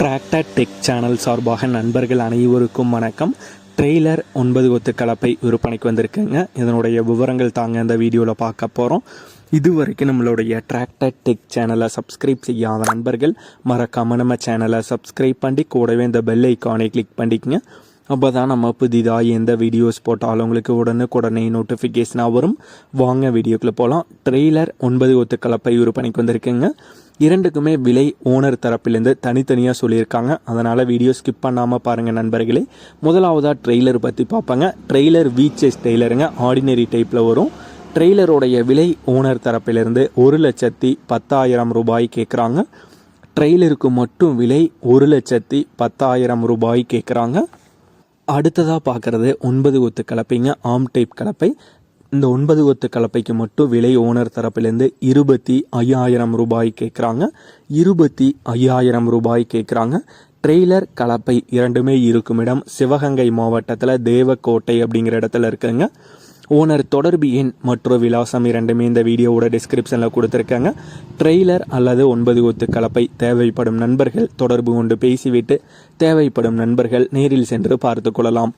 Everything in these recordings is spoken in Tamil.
டிராக்டர் டெக் சேனல் சார்பாக நண்பர்கள் அனைவருக்கும் வணக்கம். ட்ரெய்லர் ஒன்பது ஒத்து கலப்பை விற்பனைக்கு வந்திருக்குங்க. இதனுடைய விவரங்கள் தாங்க இந்த வீடியோவில் பார்க்க போகிறோம் இது வரைக்கும் நம்மளுடைய டிராக்டர் டெக் சேனலை சப்ஸ்கிரைப் செய்யாத நண்பர்கள் மறக்காமல் நம்ம சேனலை சப்ஸ்கிரைப் பண்ணி கூடவே இந்த பெல் ஐக்கானை கிளிக் பண்ணிக்கங்க. அப்போ தான் நம்ம புதிதாக எந்த வீடியோஸ் போட்டாலும் உங்களுக்கு உடனுக்குடனே நோட்டிஃபிகேஷனாக வரும். வாங்க வீடியோக்குள்ளே போகலாம் ட்ரெய்லர் ஒன்பது ஒத்து கலப்பை விற்பனைக்கு வந்திருக்குங்க. இரண்டுக்குமே விலை ஓனர் தரப்பிலேருந்து தனித்தனியாக சொல்லியிருக்காங்க. அதனால் வீடியோ ஸ்கிப் பண்ணாமல் பாருங்கள் நண்பர்களே. முதலாவதாக ட்ரெய்லர் பற்றி பார்ப்பாங்க. ட்ரெய்லர் வீச்சஸ் டெய்லருங்க ஆர்டினரி டைப்பில் வரும். ட்ரெய்லருடைய விலை ஓனர் தரப்பிலிருந்து ஒரு லட்சத்தி பத்தாயிரம் ரூபாய் கேட்குறாங்க ட்ரெய்லருக்கு மட்டும் விலை ஒரு லட்சத்தி பத்தாயிரம் ரூபாய் கேட்குறாங்க அடுத்ததாக பார்க்குறது ஒன்பது ஒத்து கலப்பைங்க ஆம் டைப் கலப்பை. இந்த ஒன்பது ஒத்து கலப்பைக்கு மட்டும் விலை ஓனர் தரப்பிலேருந்து இருபத்தி ஐயாயிரம் ரூபாய் கேட்குறாங்க இருபத்தி ஐயாயிரம் ரூபாய் கேட்குறாங்க ட்ரெய்லர் கலப்பை இரண்டுமே இருக்கும் இடம். சிவகங்கை மாவட்டத்தில் தேவக்கோட்டை அப்படிங்கிற இடத்துல இருக்குங்க. ஓனர் தொடர்பு எண் மற்றும் விலாசம் இரண்டுமே இந்த வீடியோவோட டிஸ்கிரிப்ஷனில் கொடுத்துருக்காங்க. ட்ரெய்லர் அல்லது ஒன்பது ஒத்து கலப்பை தேவைப்படும் நண்பர்கள் தொடர்பு கொண்டு பேசிவிட்டு தேவைப்படும் நண்பர்கள் நேரில் சென்று பார்த்து கொள்ளலாம்.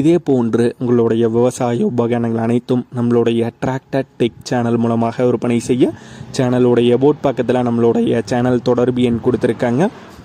இதே போன்று உங்களுடைய விவசாய உபகரணங்கள் அனைத்தும் நம்மளுடைய டிராக்டர் டெக் சேனல் மூலமாக விற்பனை செய்ய சேனலுடைய போட் பக்கத்தில் நம்மளுடைய சேனல் தொடர்பு எண் கொடுத்துருக்காங்க.